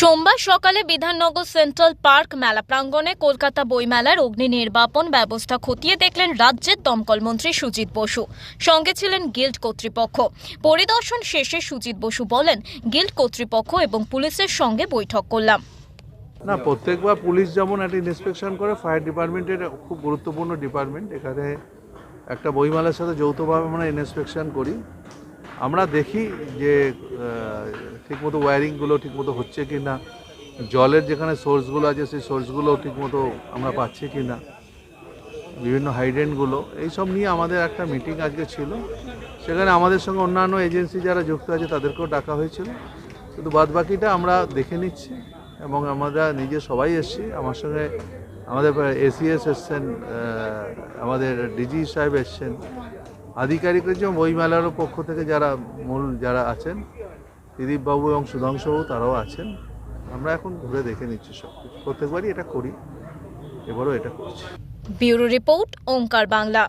সোমবার সকালে Bidhannagar central park মেলা প্রাঙ্গণে কলকাতা বইমেলার অগ্নি নির্বাপন ব্যবস্থা খতিয়ে দেখলেন রাজ্যের দমকল মন্ত্রী সুজিত বসু। সঙ্গে ছিলেন গিল্ড কর্তৃপক্ষ। পরিদর্শন শেষে সুজিত বসু বলেন, গিল্ড কর্তৃপক্ষ এবং পুলিশের সঙ্গে বৈঠক করলাম। না, প্রত্যেকবার পুলিশ যেমন একটা ইন্সপেকশন করে ফায়ার ডিপার্টমেন্টের খুব গুরুত্বপূর্ণ ডিপার্টমেন্ট এখানে একটা বইমেলার সাথে যৌথভাবে আমরা ইন্সপেকশন করি। আমরা দেখি যে ঠিকমতো ওয়্যারিংগুলো ঠিকমতো হচ্ছে কি না জলের যেখানে সোর্সগুলো আছে সেই সোর্সগুলো ঠিকমতো আমরা পাচ্ছি কি না বিভিন্ন হাইডেন্টগুলো এইসব নিয়ে আমাদের একটা মিটিং আজকে ছিল। সেখানে আমাদের সঙ্গে অন্যান্য এজেন্সি যারা যুক্ত আছে তাদেরকেও ডাকা হয়েছিল। শুধু বাদ বাকিটা আমরা দেখে নিচ্ছি এবং আমরা নিজে সবাই এসছি। আমার সঙ্গে আমাদের এসিএস এসছেন আমাদের ডিজি সাহেব এসছেন আধিকারিক বই বইমেলারও পক্ষ থেকে যারা মূল যারা আছেন, দিলীপবাবু এবং সুধাংশবাবু তারাও আছেন। আমরা এখন ঘুরে দেখে নিচ্ছি সব কিছু। প্রত্যেকবারই এটা করি, এবারও এটা করছি। Bureau report Onkar Bangla.